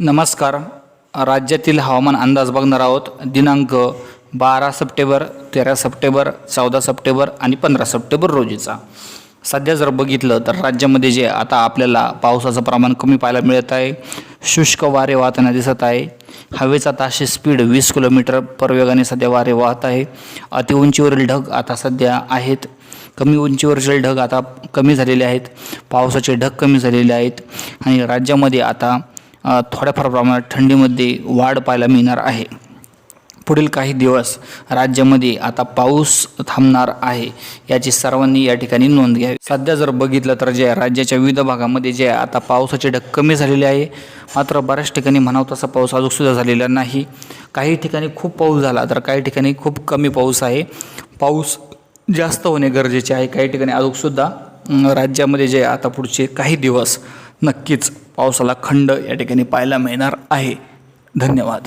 नमस्कार. राज्यातील हवामान अंदाज बघणार आहोत. दिनांक बारा सप्टेंबर तेरा सप्टेंबर चौदा सप्टेंबर आणि पंधरा सप्टेंबर रोजीचा. सध्या जर बघितलं तर राज्यामध्ये जे आता आपल्याला पावसाचं प्रमाण कमी पाहायला मिळत आहे शुष्क वारे वाहताना दिसत आहे. हवेचा ताशी स्पीड वीस किलोमीटर पर वेगाने सध्या वारे वाहत आहे. अतिउंचीवरील ढग आता सध्या आहेत. कमी उंचीवरचे ढग आता कमी झालेले आहेत. पावसाचे ढग कमी झालेले आहेत. आणि राज्यामध्ये आता थोड्याफार प्रमाणात थंडीमध्ये वाढ पाहायला मिळणार आहे. पुढील काही दिवस राज्यामध्ये आता पाऊस थांबणार आहे याची सर्वांनी या ठिकाणी नोंद घ्यावी. सध्या जर बघितलं तर जे राज्याच्या विविध भागामध्ये जे आता पावसाचे ढग कमी झालेले आहे मात्र बऱ्याच ठिकाणी म्हणावं तसा पाऊस अजूनसुद्धा झालेला नाही. काही ठिकाणी खूप पाऊस झाला तर काही ठिकाणी खूप कमी पाऊस आहे. पाऊस जास्त होणे गरजेचे आहे. काही ठिकाणी अजूनसुद्धा राज्यामध्ये जे आता पुढचे काही दिवस नक्कीच पावसाला खंड या ठिकाणी पाहायला मिळणार आहे. धन्यवाद.